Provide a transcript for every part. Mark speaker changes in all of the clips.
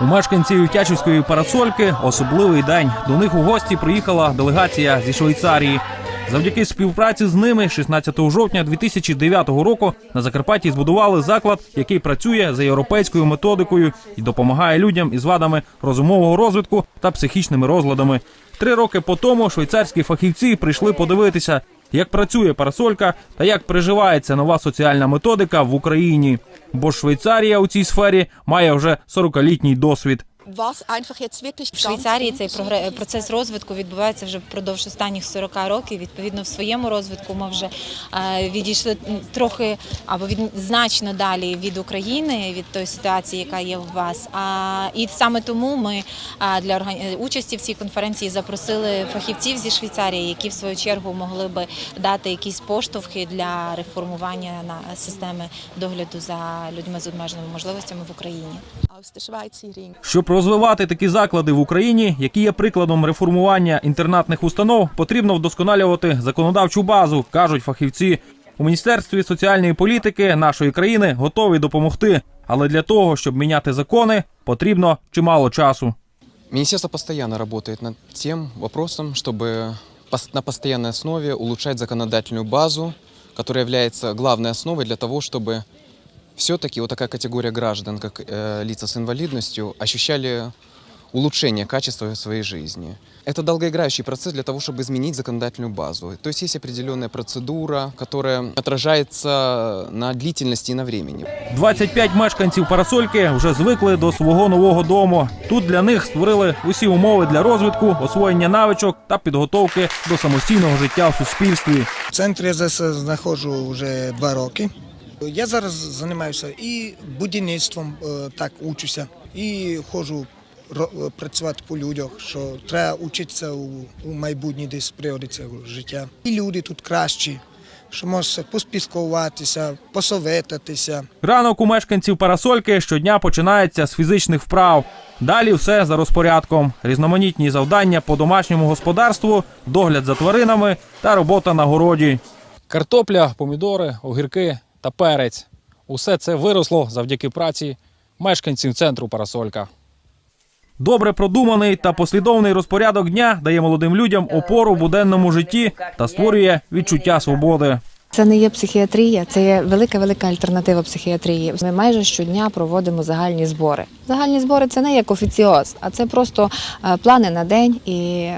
Speaker 1: мешканців Тячівської парасольки особливий день. До них у гості приїхала делегація зі Швейцарії. Завдяки співпраці з ними 16 жовтня 2009 року на Закарпатті збудували заклад, який працює за європейською методикою і допомагає людям із вадами розумового розвитку та психічними розладами. Три роки по тому швейцарські фахівці прийшли подивитися, як працює парасолька та як приживається нова соціальна методика в Україні. Бо Швейцарія у цій сфері має вже 40-літній досвід.
Speaker 2: Was einfach jetzt wirklich
Speaker 3: В Швейцарії цей процес розвитку відбувається вже впродовж останніх 40 років. Відповідно, в своєму розвитку ми вже е, відійшли трохи або від значно далі від України, від тої ситуації, яка є у вас. А і саме тому ми е, для органі- участі в цій конференції запросили фахівців зі Швейцарії, які в свою чергу могли би дати якісь поштовхи для реформування на системи догляду за людьми з обмеженими можливостями в Україні.
Speaker 1: Щоб розвивати такі заклади в Україні, які є прикладом реформування інтернатних установ, потрібно вдосконалювати законодавчу базу, кажуть фахівці. У міністерстві соціальної політики нашої країни готові допомогти. Але для того, щоб міняти закони, потрібно чимало часу.
Speaker 4: Министерство постоянно работает над тем вопросом, чтобы на постоянной основе улучшать законодательную базу, которая является главной основой для того, чтобы все-таки вот такая категория граждан, как э, лица с инвалидностью, ощущали улучшение качества своей жизни. Это долгоиграющий процесс для того, чтобы изменить законодательную базу. То есть есть определенная процедура, которая отражается на длительности и на времени.
Speaker 1: 25 мешканців парасольки вже звикли до свого нового дому. Тут для них створили усі умови для розвитку, освоєння навичок та підготовки до самостійного життя в суспільстві.
Speaker 5: В центрі я зараз знаходжу вже два роки. Я зараз займаюся і будівництвом, е, так учуся, і ходжу е, працювати по людях, що треба вчитися у, у майбутнє десь пригодиться життя. І люди тут кращі, що можна поспілкуватися, посоветатися.
Speaker 1: Ранок у мешканців парасольки щодня починається з фізичних вправ. Далі все за розпорядком: різноманітні завдання по домашньому господарству, догляд за тваринами та робота на городі. Картопля, помідори, огірки та перець. Усе це виросло завдяки праці мешканців центру Парасолька. Добре продуманий та послідовний розпорядок дня дає молодим людям опору в буденному житті та створює відчуття свободи.
Speaker 6: Це не є психіатрія, це є велика велика альтернатива психіатрії. Ми майже щодня проводимо загальні збори. Загальні збори це не як офіціоз, а це просто е, плани на день і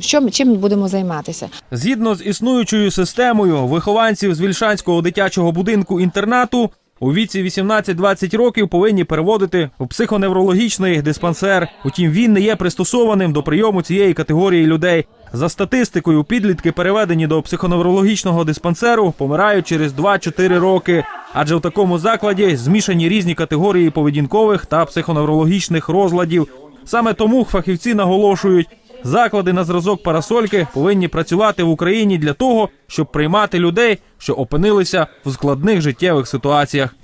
Speaker 6: що чим будемо займатися.
Speaker 1: Згідно з існуючою системою вихованців з Вільшанського дитячого будинку інтернату у віці 18-20 років повинні переводити в психоневрологічний диспансер. Утім, він не є пристосованим до прийому цієї категорії людей. За статистикою, підлітки, переведені до психоневрологічного диспансеру, помирають через 2-4 роки. Адже в такому закладі змішані різні категорії поведінкових та психоневрологічних розладів. Саме тому фахівці наголошують, заклади на зразок парасольки повинні працювати в Україні для того, щоб приймати людей, що опинилися в складних життєвих ситуаціях.